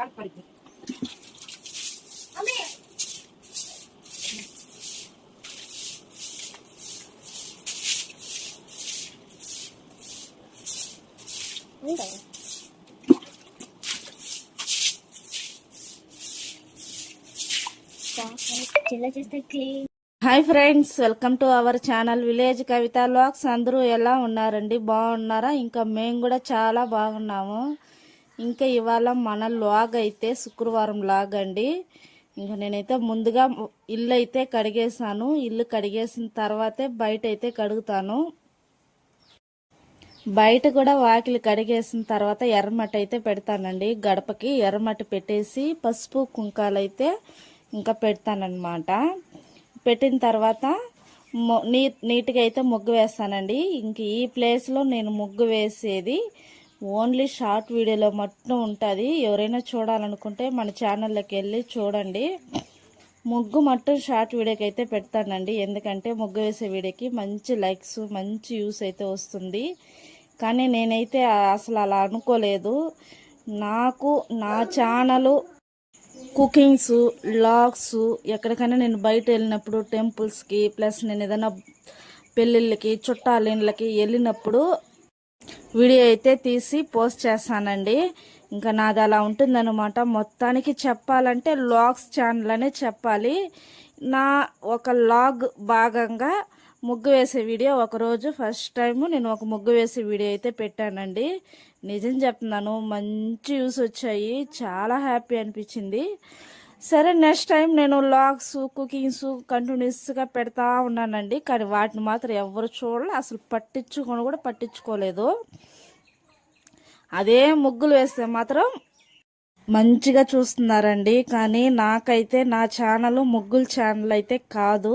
కనపడింది hi friends welcome to our channel village Kavitha vlogs అందరూ ఎలా ఉన్నారండి? బాగున్నారా? ఇంకా మేము కూడా చాలా బాగున్నాము. ఇంకా ఇవాళ మన లాగ్ అయితే శుక్రవారం లాగ్ అండి. ఇంకా నేనైతే ముందుగా ఇల్లు అయితే కడిగేసాను ఇల్లు కడిగేసిన తర్వాతే బయట అయితే కడుగుతాను. బయట కూడా వాకిలి కడిగేసిన తర్వాత ఎర్రమట్టి అయితే పెడతానండి. గడపకి ఎర్రమట్టి పెట్టేసి పసుపు కుంకాలైతే ఇంకా పెడతానన్నమాట. పెట్టిన తర్వాత మొ- నీ నీట్గా అయితే ముగ్గు వేస్తానండి. ఇంక ఈ ప్లేస్లో నేను ముగ్గు వేసేది ఓన్లీ షార్ట్ వీడియోలో మట్టును ఉంటుంది. ఎవరైనా చూడాలనుకుంటే మన ఛానల్లోకి వెళ్ళి చూడండి. ముగ్గు మట్టం షార్ట్ వీడియోకి అయితే పెడతానండి. ఎందుకంటే ముగ్గు వేసే వీడియోకి మంచి లైక్స్ మంచి యూస్ అయితే వస్తుంది. కానీ నేనైతే అసలు అలా అనుకోలేదు. నాకు నా ఛానలు కుకింగ్స్ లాగ్స్ ఎక్కడికైనా నేను బయట వెళ్ళినప్పుడు టెంపుల్స్కి ప్లస్ నేను ఏదైనా పెళ్ళిళ్ళకి చుట్టాలిళ్ళకి వెళ్ళినప్పుడు వీడియో అయితే తీసి పోస్ట్ చేస్తానండి. ఇంకా నాది అలా ఉంటుందన్నమాట. మొత్తానికి చెప్పాలంటే లాగ్స్ ఛానల్ అనే చెప్పాలి. నా ఒక లాగ్ భాగంగా ముగ్గు వేసే వీడియో ఒకరోజు ఫస్ట్ టైం నేను ఒక ముగ్గు వేసే వీడియో అయితే పెట్టానండి. నిజం చెప్తున్నాను మంచి వ్యూస్ వచ్చాయి. చాలా హ్యాపీ అనిపించింది. సరే నెక్స్ట్ టైం నేను లాగ్స్ కుకింగ్స్ కంటిన్యూస్గా పెడతా ఉన్నానండి. కానీ వాటిని మాత్రం ఎవరు చూడలే అసలు పట్టించుకొని కూడా పట్టించుకోలేదు. అదే ముగ్గులు వేస్తే మాత్రం మంచిగా చూస్తున్నారండి. కానీ నాకైతే నా ఛానల్ ముగ్గుల ఛానల్ అయితే కాదు.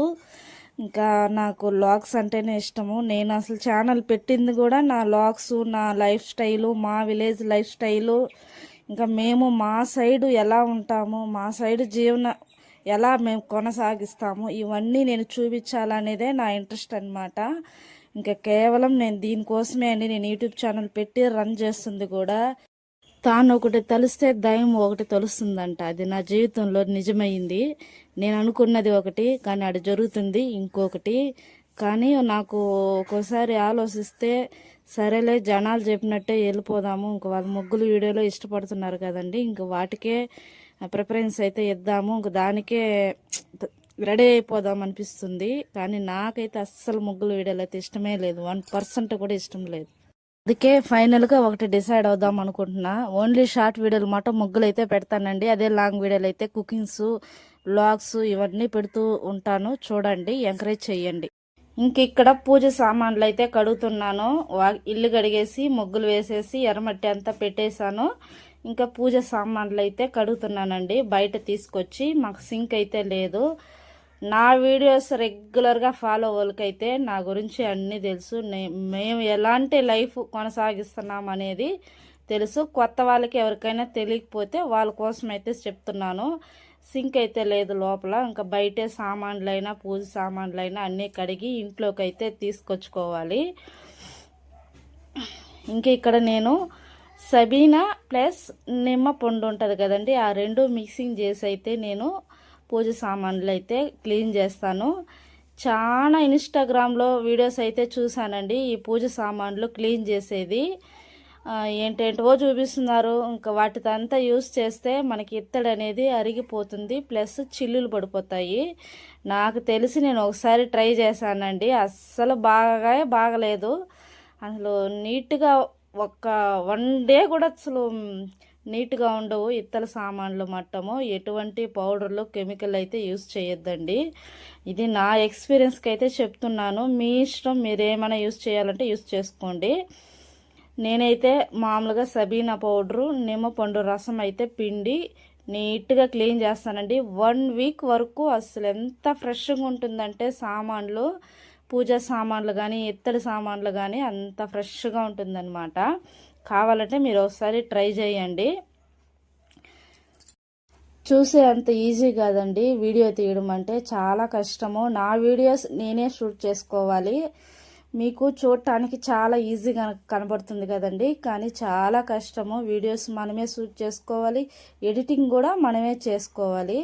ఇంకా నాకు లాగ్స్ అంటేనే ఇష్టము. నేను అసలు ఛానల్ పెట్టింది కూడా నా లాగ్స్ నా లైఫ్ స్టైలు మా విలేజ్ లైఫ్ స్టైలు ఇంకా మేము మా సైడు ఎలా ఉంటాము మా సైడు జీవన ఎలా మేము కొనసాగిస్తాము ఇవన్నీ నేను చూపించాలనేదే నా ఇంట్రెస్ట్ అన్నమాట. ఇంకా కేవలం నేను దీనికోసమే అండి నేను యూట్యూబ్ ఛానల్ పెట్టి రన్ చేస్తుంది కూడా. తాను ఒకటి తలిస్తే దయం ఒకటి తలుస్తుందంట. అది నా జీవితంలో నిజమైంది. నేను అనుకున్నది ఒకటి కానీ అది జరుగుతుంది ఇంకొకటి. కానీ నాకు ఒక్కోసారి ఆలోచిస్తే సరేలే జనాలు చెప్పినట్టే వెళ్ళిపోదాము. ఇంక వాళ్ళ ముగ్గులు వీడియోలో ఇష్టపడుతున్నారు కదండి. ఇంక వాటికే ప్రిఫరెన్స్ అయితే ఇద్దాము. ఇంక దానికే రెడీ అయిపోదాం అనిపిస్తుంది. కానీ నాకైతే అస్సలు ముగ్గులు వీడియోలు అయితే ఇష్టమే లేదు. వన్ పర్సెంట్ కూడా ఇష్టం లేదు. అందుకే ఫైనల్గా ఒకటి డిసైడ్ అవుదాం అనుకుంటున్నా. ఓన్లీ షార్ట్ వీడియోలు మాట ముగ్గులు అయితే పెడతానండి. అదే లాంగ్ వీడియోలు అయితే కుకింగ్స్ బ్లాగ్స్ ఇవన్నీ పెడుతూ ఉంటాను. చూడండి ఎంకరేజ్ చేయండి ఇంక ఇక్కడ పూజ సామాన్లు అయితే కడుగుతున్నాను. వా- ఇల్లు కడిగేసి ముగ్గులు వేసేసి ఎర్రమట్టి అంతా పెట్టేశాను. ఇంకా పూజ సామాన్లు అయితే కడుగుతున్నానండి. బయట తీసుకొచ్చి మాకు సింక్ అయితే లేదు. నా వీడియోస్ రెగ్యులర్గా ఫాలో వాళ్ళకైతే నా గురించి అన్నీ తెలుసు. మేము ఎలాంటి లైఫ్ కొనసాగిస్తున్నాం అనేది తెలుసు. కొత్త వాళ్ళకి ఎవరికైనా తెలియకపోతే వాళ్ళ కోసం అయితే చెప్తున్నాను. సింక్ అయితే లేదు లోపల. ఇంకా బయటే సామాన్లైనా పూజ సామాన్లైనా అన్నీ కడిగి ఇంట్లోకి అయితే తీసుకొచ్చుకోవాలి. ఇంకా ఇక్కడ నేను సబీనా ప్లస్ నిమ్మ పండు ఉంటుంది కదండి ఆ రెండు మిక్సింగ్ చేసి అయితే నేను పూజ సామాన్లు అయితే క్లీన్ చేస్తాను. చాలా ఇన్స్టాగ్రామ్లో వీడియోస్ అయితే చూశానండి ఈ పూజ సామాన్లు క్లీన్ చేసేది. ఏంటేంటివో చూపిస్తున్నారు. ఇంకా వాటితో అంతా యూస్ చేస్తే మనకి ఇత్తడి అనేది అరిగిపోతుంది. ప్లస్ చిల్లులు పడిపోతాయి. నాకు తెలిసి నేను ఒకసారి ట్రై చేశానండి. అస్సలు బాగా బాగలేదు. అసలు నీట్గా ఒక్క వన్ డే కూడా అసలు నీట్గా ఉండవు ఇత్తల సామాన్లు మట్టము. ఎటువంటి పౌడర్లు కెమికల్ అయితే యూస్ చేయొద్దండి. ఇది నా ఎక్స్పీరియన్స్కి అయితే చెప్తున్నాను. మీ ఇష్టం మీరేమైనా యూస్ చేయాలంటే యూస్ చేసుకోండి. నేనైతే మామూలుగా సబీనా పౌడరు నిమ్మపండు రసం అయితే పిండి నీట్గా క్లీన్ చేస్తానండి. వన్ వీక్ వరకు అసలు ఎంత ఫ్రెష్గా ఉంటుందంటే సామాన్లు పూజా సామాన్లు కానీ ఇత్తడి సామాన్లు కానీ అంత ఫ్రెష్గా ఉంటుందన్నమాట. కావాలంటే మీరు ఒకసారి ట్రై చేయండి. చూసే అంత ఈజీ కాదండి వీడియో తీయడం అంటే చాలా కష్టము. నా వీడియోస్ నేనే షూట్ చేసుకోవాలి. మీకు చూడటానికి చాలా ఈజీగా కనబడుతుంది కదండి. కానీ చాలా కష్టము. వీడియోస్ మనమే షూట్ చేసుకోవాలి. ఎడిటింగ్ కూడా మనమే చేసుకోవాలి.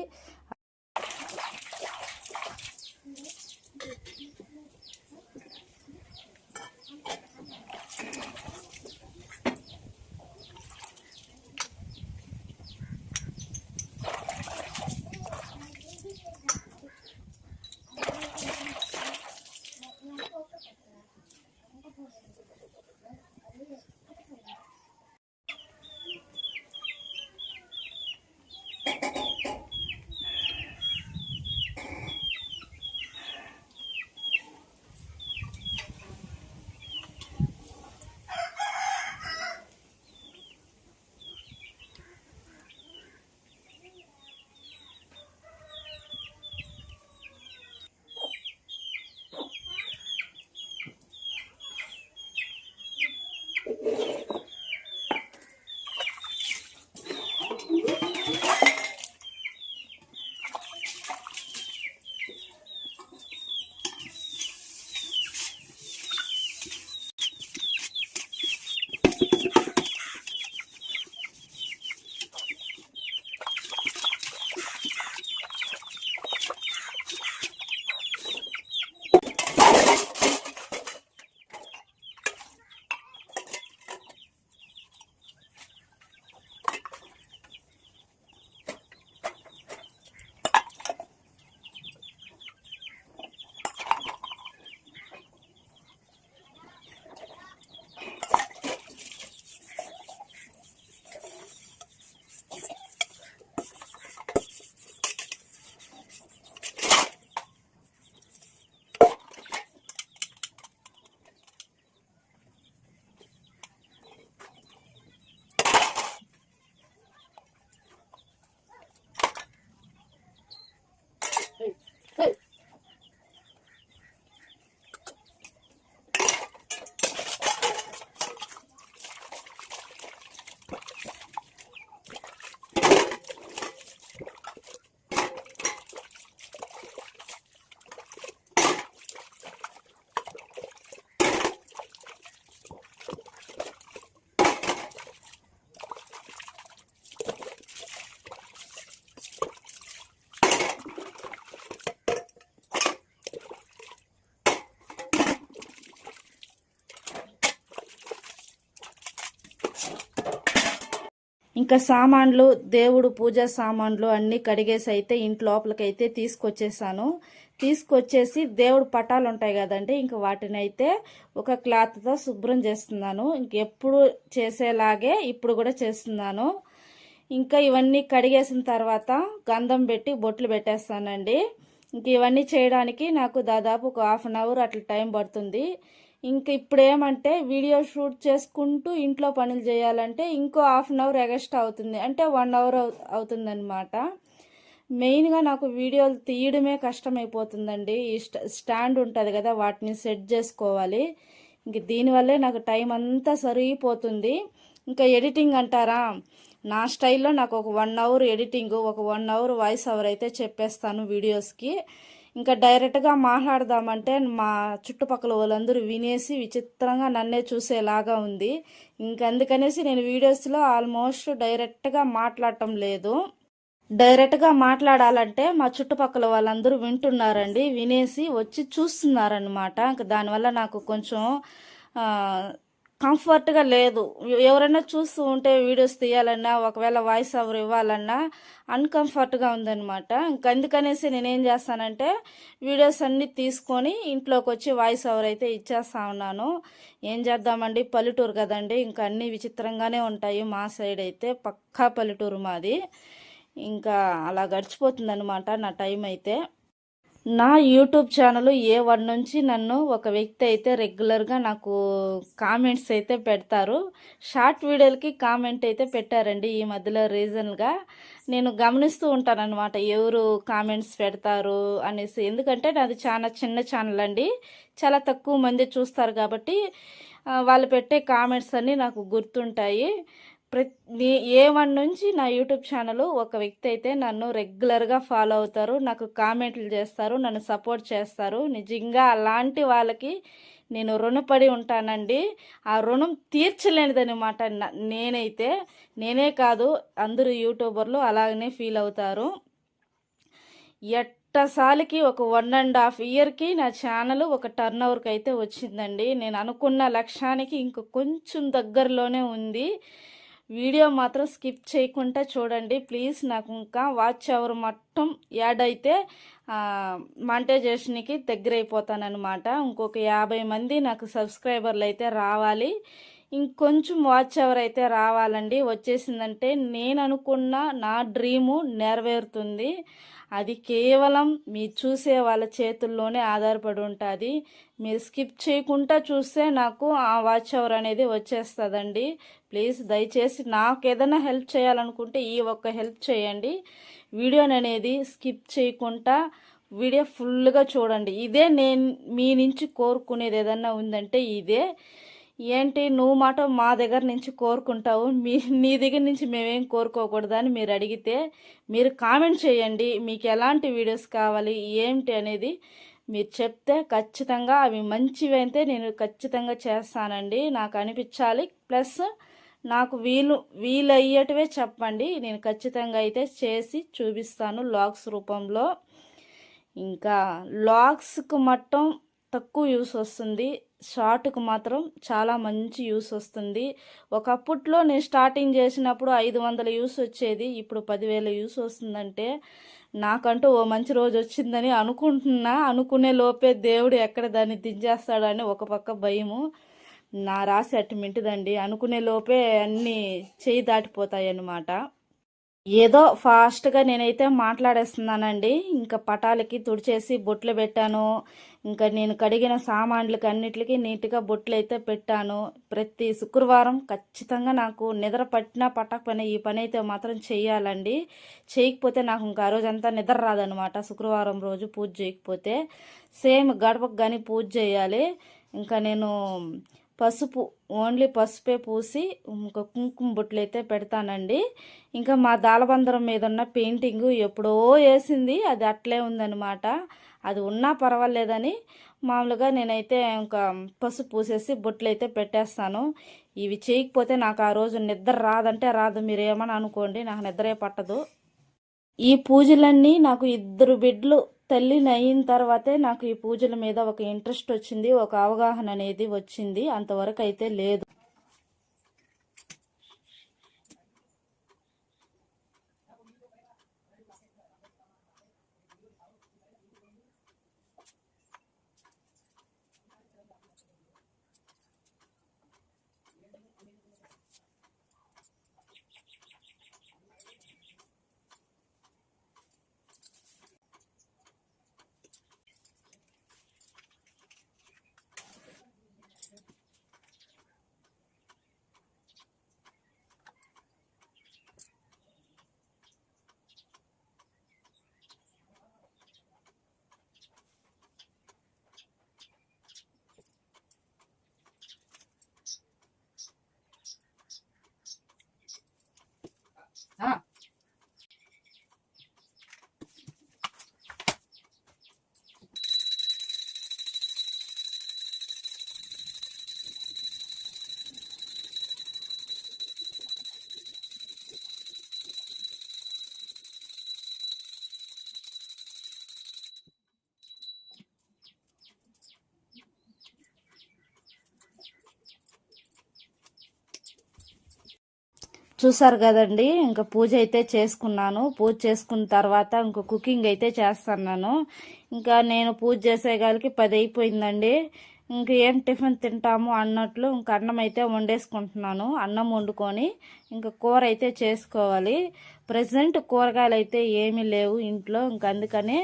ఇంకా సామాన్లు దేవుడు పూజా సామాన్లు అన్నీ కడిగేసి అయితే ఇంటి లోపలికైతే తీసుకొచ్చేసాను. తీసుకొచ్చేసి దేవుడు పటాలు ఉంటాయి కదండి ఇంక వాటిని అయితే ఒక క్లాత్తో శుభ్రం చేస్తున్నాను. ఇంకెప్పుడు చేసేలాగే ఇప్పుడు కూడా చేస్తున్నాను. ఇంకా ఇవన్నీ కడిగేసిన తర్వాత గంధం పెట్టి బొట్లు పెట్టేస్తానండి. ఇంక ఇవన్నీ చేయడానికి నాకు దాదాపు ఒక హాఫ్ అన్ అవర్ అట్లా టైం పడుతుంది. ఇంకా ఇప్పుడు ఏమంటే వీడియో షూట్ చేసుకుంటూ ఇంట్లో పనులు చేయాలంటే ఇంకో హాఫ్ అన్ అవర్ ఎగస్ట్రా అవుతుంది. అంటే వన్ అవర్ అవుతుందన్నమాట. మెయిన్గా నాకు వీడియోలు తీయడమే కష్టమైపోతుందండి. ఈ స్టాండ్ ఉంటుంది కదా వాటిని సెట్ చేసుకోవాలి. ఇంక దీనివల్లే నాకు టైం అంతా సరిగిపోతుంది. ఇంకా ఎడిటింగ్ అంటారా? నా స్టైల్లో నాకు ఒక వన్ అవర్ ఎడిటింగ్ ఒక వన్ అవర్ వాయిస్ అవర్ అయితే చెప్పేస్తాను వీడియోస్కి. ఇంకా డైరెక్ట్గా మాట్లాడదామంటే మా చుట్టుపక్కల వాళ్ళందరూ వినేసి విచిత్రంగా నన్నే చూసేలాగా ఉంది. ఇంకందుకనేసి నేను వీడియోస్లో ఆల్మోస్ట్ డైరెక్ట్గా మాట్లాడటం లేదు. డైరెక్ట్గా మాట్లాడాలంటే మా చుట్టుపక్కల వాళ్ళందరూ వింటున్నారండి వినేసి వచ్చి చూస్తున్నారనమాట ఇంకా దానివల్ల నాకు కొంచెం కంఫర్ట్గా లేదు. ఎవరైనా చూస్తూ ఉంటే వీడియోస్ తీయాలన్నా ఒకవేళ వాయిస్ ఓవర్ ఇవ్వాలన్నా అన్కంఫర్ట్గా ఉందన్నమాట. ఇంకా అందుకనేసి నేనేం చేస్తానంటే వీడియోస్ అన్నీ తీసుకొని ఇంట్లోకి వచ్చి వాయిస్ ఓవర్ అయితే ఇచ్చేస్తా ఉన్నాను. ఏం చేద్దామండి? పల్లెటూరు కదండి. ఇంకా అన్నీ విచిత్రంగానే ఉంటాయి మా సైడ్ అయితే. పక్కా పల్లెటూరు మాది. ఇంకా అలా గడిచిపోతుందనమాట నా టైం అయితే. నా యూట్యూబ్ ఛానల్ ఏ వన్ నుంచి నన్ను ఒక వ్యక్తి అయితే రెగ్యులర్గా నాకు కామెంట్స్ అయితే పెడతారు. షార్ట్ వీడియోలకి కామెంట్ అయితే పెట్టారండి ఈ మధ్యలో రీజన్గా నేను గమనిస్తూ ఉంటానన్నమాట ఎవరు కామెంట్స్ పెడతారు అనేసి. ఎందుకంటే నాది చాలా చిన్న ఛానల్ అండి. చాలా తక్కువ మంది చూస్తారు కాబట్టి వాళ్ళు పెట్టే కామెంట్స్ అన్నీ నాకు గుర్తుంటాయి. ప్రతి ఏ వన్ నుంచి నా యూట్యూబ్ ఛానల్ ఒక వ్యక్తి అయితే నన్ను రెగ్యులర్గా ఫాలో అవుతారు నాకు కామెంట్లు చేస్తారు నన్ను సపోర్ట్ చేస్తారు. నిజంగా అలాంటి వాళ్ళకి నేను రుణపడి ఉంటానండి. ఆ రుణం తీర్చలేనిదనమాట నేనైతే నేనే కాదు అందరూ యూట్యూబర్లు అలాగనే ఫీల్ అవుతారు. ఎట్టసాలికి ఒక వన్ అండ్ హాఫ్ ఇయర్కి నా ఛానల్ ఒక టర్న్ ఓవర్కి అయితే వచ్చిందండి. నేను అనుకున్న లక్ష్యానికి ఇంక కొంచెం దగ్గరలోనే ఉంది. వీడియో మాత్రం స్కిప్ చేయకుండా చూడండి. ప్లీజ్ నాకు ఇంకా వాచ్ అవర్ మొత్తం యాడ్ అయితే మాంటైజేషన్కి దగ్గర అయిపోతానమాట ఇంకొక యాభై మంది నాకు సబ్స్క్రైబర్లు అయితే రావాలి. ఇంకొంచెం వాచ్ అవర్ అయితే రావాలండి. వచ్చేసిందంటే నేను అనుకున్న నా డ్రీము నెరవేరుతుంది. అది కేవలం మీ చూసే వాళ్ళ చేతుల్లోనే ఆధారపడి ఉంటుంది. మీరు స్కిప్ చేయకుండా చూస్తే నాకు ఆ వాచ్ అవర్ అనేది వచ్చేస్తుందండి. ప్లీజ్ దయచేసి నాకు ఏదైనా హెల్ప్ చేయాలనుకుంటే ఈ ఒక్క హెల్ప్ చేయండి. వీడియోని అనేది స్కిప్ చేయకుండా వీడియో ఫుల్గా చూడండి. ఇదే నేను మీ నుంచి కోరుకునేది ఏదన్నా ఉందంటే ఇదే. ఏంటి నువ్వు మాట మా దగ్గర నుంచి కోరుకుంటావు? మీ నీ దగ్గర నుంచి మేమేం కోరుకోకూడదని మీరు అడిగితే మీరు కామెంట్ చేయండి. మీకు ఎలాంటి వీడియోస్ కావాలి? ఏంటి అనేది మీరు చెప్తే ఖచ్చితంగా అవి మంచివి అయితే నేను ఖచ్చితంగా చేస్తానండి. నాకు అనిపించాలి. ప్లస్ నాకు వీలు వీలయ్యేటివే చెప్పండి. నేను ఖచ్చితంగా అయితే చేసి చూపిస్తాను లాగ్స్ రూపంలో. ఇంకా లాగ్స్కి మట్టం తక్కువ యూస్ వస్తుంది. షార్ట్కు మాత్రం చాలా మంచి యూస్ వస్తుంది. ఒకప్పట్లో నేను స్టార్టింగ్ చేసినప్పుడు ఐదు వందల యూస్ వచ్చేది ఇప్పుడు పదివేల యూస్ వస్తుందంటే నాకంటూ ఓ మంచి రోజు వచ్చిందని అనుకుంటున్నా. అనుకునే లోపే దేవుడు ఎక్కడ దాన్ని దించేస్తాడని ఒక పక్క భయము. నా రాసి అటు మింటిదండి. అనుకునే లోపే అన్నీ చేయి దాటిపోతాయి అన్నమాట ఏదో ఫాస్ట్గా నేనైతే మాట్లాడేస్తున్నానండి. ఇంకా పటాలకి తుడిచేసి బొట్లు పెట్టాను. ఇంకా నేను కడిగిన సామాన్లకి అన్నిటికీ నీట్గా బొట్లు అయితే పెట్టాను. ప్రతి శుక్రవారం ఖచ్చితంగా నాకు నిద్ర పట్టినా పట్టకపోయినా ఈ పని అయితే మాత్రం చెయ్యాలండి. చేయకపోతే నాకు ఇంకా ఆ రోజంతా నిద్ర రాదనమాట శుక్రవారం రోజు పూజ చేయకపోతే సేమ్ గడపకు కానీ పూజ చేయాలి ఇంకా నేను పసుపు ఓన్లీ పసుపే పూసి ఇంకా కుంకుమ బొట్లు అయితే పెడతానండి. ఇంకా మా దాలబందరం మీద ఉన్న పెయింటింగ్ ఎప్పుడో వేసింది. అది అట్లే ఉందన్నమాట. అది ఉన్నా పర్వాలేదని మామూలుగా నేనైతే ఇంకా పసుపు పూసేసి బొట్లు అయితే పెట్టేస్తాను. ఇవి చేయకపోతే నాకు ఆ రోజు నిద్ర రాదంటే రాదు. మీరు ఏమని అనుకోండి నాకు నిద్రే పట్టదు. ఈ పూజలన్నీ నాకు ఇద్దరు బిడ్లు తల్లిని అయిన తర్వాతే నాకు ఈ పూజల మీద ఒక ఇంట్రెస్ట్ వచ్చింది ఒక అవగాహన అనేది వచ్చింది. అంతవరకు అయితే లేదు. huh? చూసారు కదండి ఇంకా పూజ అయితే చేసుకున్నాను. పూజ చేసుకున్న తర్వాత ఇంకా కుకింగ్ అయితే చేస్తున్నాను. ఇంకా నేను పూజ చేసేగాలికి పది అయిపోయిందండి. ఇంకా ఏం టిఫిన్ తింటాము అన్నట్లు ఇంకా అన్నం అయితే వండేసుకుంటున్నాను. అన్నం వండుకొని ఇంకా కూర అయితే చేసుకోవాలి. ప్రజెంట్ కూరగాయలు అయితే ఏమీ లేవు ఇంట్లో. ఇంక అందుకనే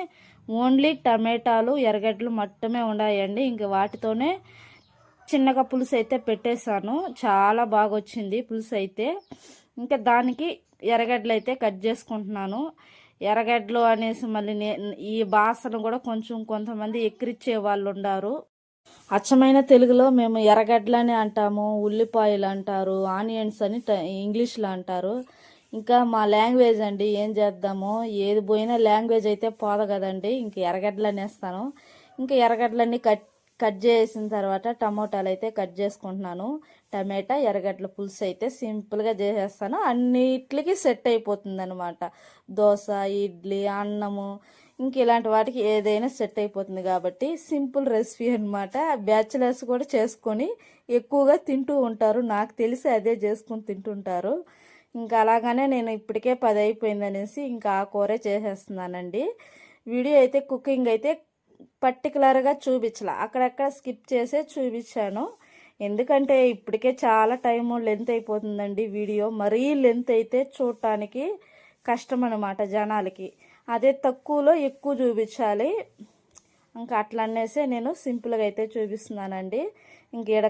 ఓన్లీ టమాటాలు ఎర్రగడ్డలు మట్టమే ఉన్నాయండి ఇంక వాటితోనే చిన్నగా పులుసు అయితే పెట్టేశాను. చాలా బాగా వచ్చింది పులుసు అయితే. ఇంకా దానికి ఎర్రగడ్డలు అయితే కట్ చేసుకుంటున్నాను. ఎర్రగడ్డలు అనేసి మళ్ళీ నేను ఈ భాషను కూడా కొంచెం కొంతమంది ఎక్కిరిచ్చే వాళ్ళు ఉన్నారు అచ్చమైన తెలుగులో మేము ఎర్రగడ్డలని అంటాము ఉల్లిపాయలు అంటారు ఆనియన్స్ అని ఇంగ్లీష్లో అంటారు. ఇంకా మా లాంగ్వేజ్ అండి ఏం చేద్దాము ఏది పోయినా లాంగ్వేజ్ అయితే పోదు కదండి. ఇంక ఎర్రగడ్డలు అనేస్తాను. ఇంకా ఎర్రగడ్డలన్నీ కట్ కట్ చేసిన తర్వాత టమోటాలు అయితే కట్ చేసుకుంటున్నాను. టమాటా ఎర్రగడ్డల పులుసు అయితే సింపుల్గా చేసేస్తాను. అన్నిటికి సెట్ అయిపోతుంది అనమాట దోశ ఇడ్లీ అన్నము ఇంక ఇలాంటి వాటికి ఏదైనా సెట్ అయిపోతుంది కాబట్టి సింపుల్ రెసిపీ అనమాట బ్యాచిలర్స్ కూడా చేసుకొని ఎక్కువగా తింటూ ఉంటారు. నాకు తెలిసి అదే చేసుకొని తింటుంటారు. ఇంకా అలాగానే నేను ఇప్పటికే పది అయిపోయింది అనేసి ఇంకా ఆ కూరే చేసేస్తున్నానండి. వీడియో అయితే కుకింగ్ అయితే పర్టికులర్గా చూపించలే. అక్కడక్కడ స్కిప్ చేసే చూపించాను. ఎందుకంటే ఇప్పటికే చాలా టైము లెంత్ అయిపోతుందండి వీడియో మరీ లెంత్ అయితే చూడటానికి కష్టం అనమాట జనాలకి. అదే తక్కువలో ఎక్కువ చూపించాలి. ఇంకా అట్లా అనేసి నేను సింపుల్గా అయితే చూపిస్తున్నానండి. ఇంక ఈడ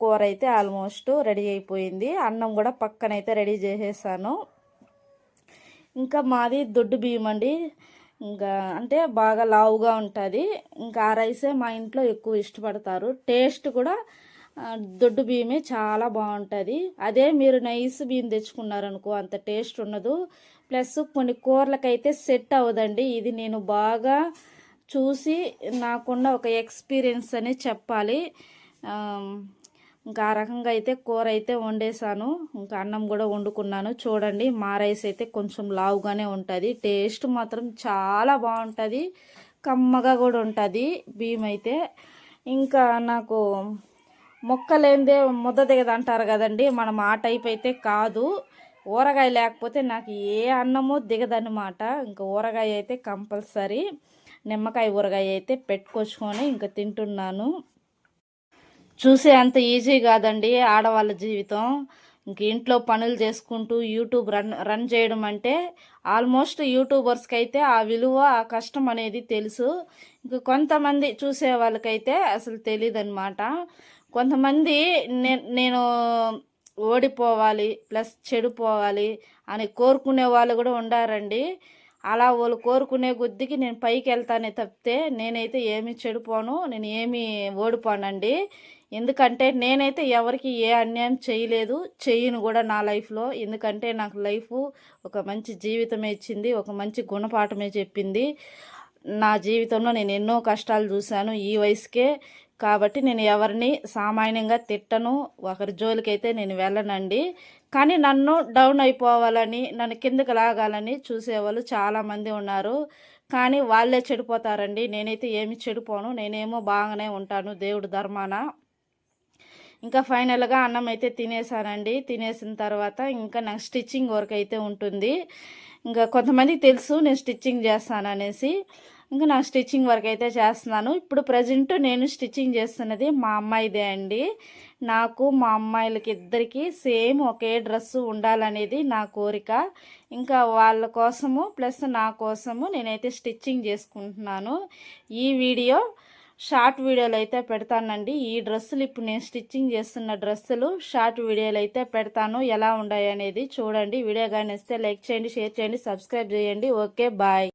కూర అయితే ఆల్మోస్ట్ రెడీ అయిపోయింది. అన్నం కూడా పక్కనైతే రెడీ చేసేసాను. ఇంకా మాది దొడ్డు బియ్యం అండి. ఇంకా అంటే బాగా లావుగా ఉంటుంది. ఇంకా ఆ రైసే మా ఇంట్లో ఎక్కువ ఇష్టపడతారు. టేస్ట్ కూడా దొడ్డు బియ్యమే చాలా బాగుంటుంది. అదే మీరు నైస్ బియ్యం తెచ్చుకున్నారనుకో అంత టేస్ట్ ఉండదు. ప్లస్ కొన్ని కూరలకైతే సెట్ అవ్వదండి. ఇది నేను బాగా చూసి నాకున్న ఒక ఎక్స్పీరియన్స్ అని చెప్పాలి. ఇంకా ఆ రకంగా అయితే కూర అయితే వండేసాను. ఇంకా అన్నం కూడా వండుకున్నాను. చూడండి మా రైస్ అయితే కొంచెం లావుగానే ఉంటుంది. టేస్ట్ మాత్రం చాలా బాగుంటుంది. కమ్మగా కూడా ఉంటుంది బియ్యం అయితే. ఇంకా నాకు మొక్కలేందే ముద్ద దిగదు అంటారు కదండి. మనం ఆ టైప్ అయితే కాదు. ఊరగాయ లేకపోతే నాకు ఏ అన్నమో దిగదన్నమాట. ఇంకా ఊరగాయ అయితే కంపల్సరీ. నిమ్మకాయ ఊరగాయ అయితే పెట్టుకొచ్చుకొని ఇంకా తింటున్నాను. చూసే అంత ఈజీ కాదండి ఆడవాళ్ళ జీవితం. ఇంక ఇంట్లో పనులు చేసుకుంటూ యూట్యూబ్ రన్ రన్ చేయడం అంటే ఆల్మోస్ట్ యూట్యూబర్స్కి అయితే ఆ విలువ ఆ కష్టం అనేది తెలుసు. ఇంక కొంతమంది చూసే వాళ్ళకైతే అసలు తెలియదు అనమాట కొంతమంది నేను ఓడిపోవాలి ప్లస్ చెడిపోవాలి అని కోరుకునే వాళ్ళు కూడా ఉండారండి. అలా వాళ్ళు కోరుకునే కొద్దికి నేను పైకి వెళ్తానే తప్పితే నేనైతే ఏమి చెడిపోను నేను ఏమి ఓడిపోనండి. ఎందుకంటే నేనైతే ఎవరికి ఏ అన్యాయం చేయలేదు చేయను కూడా నా లైఫ్లో. ఎందుకంటే నాకు లైఫ్ ఒక మంచి జీవితమే ఇచ్చింది ఒక మంచి గుణపాఠమే చెప్పింది. నా జీవితంలో నేను ఎన్నో కష్టాలు చూశాను ఈ వయసుకే. కాబట్టి నేను ఎవరిని సామాన్యంగా తిట్టను. ఒకరి జోలికైతే నేను వెళ్ళనండి. కానీ నన్ను డౌన్ అయిపోవాలని నన్ను కిందకి లాగాలని చూసేవాళ్ళు చాలామంది ఉన్నారు. కానీ వాళ్ళే చెడిపోతారండి. నేనైతే ఏమి చెడిపోను. నేనేమో బాగానే ఉంటాను దేవుడు ధర్మాన. ఇంకా ఫైనల్గా అన్నం అయితే తినేసానండి తినేసిన తర్వాత ఇంకా నాకు స్టిచ్చింగ్ వర్క్ అయితే ఉంటుంది. ఇంకా కొంతమందికి తెలుసు నేను స్టిచ్చింగ్ చేస్తాను అనేసి ఇంకా నా స్టిచ్చింగ్ వర్క్ అయితే చేస్తున్నాను. ఇప్పుడు ప్రజెంట్ నేను స్టిచ్చింగ్ చేస్తున్నది మా అమ్మాయిదే అండి. నాకు మా అమ్మాయిలకి ఇద్దరికి సేమ్ ఒకే డ్రెస్సు ఉండాలనేది నా కోరిక. ఇంకా వాళ్ళ కోసము ప్లస్ నా కోసము నేనైతే స్టిచ్చింగ్ చేసుకుంటున్నాను. ఈ వీడియో షార్ట్ వీడియోలు అయితే పెడతానండి. ఈ డ్రెస్సులు ఇప్పుడు నేను స్టిచ్చింగ్ చేస్తున్న డ్రెస్సులు షార్ట్ వీడియోలు అయితే పెడతాను. ఎలా ఉన్నాయి అనేది చూడండి. వీడియో కానీ ఇస్తే లైక్ చేయండి షేర్ చేయండి సబ్స్క్రైబ్ చేయండి. Okay bye.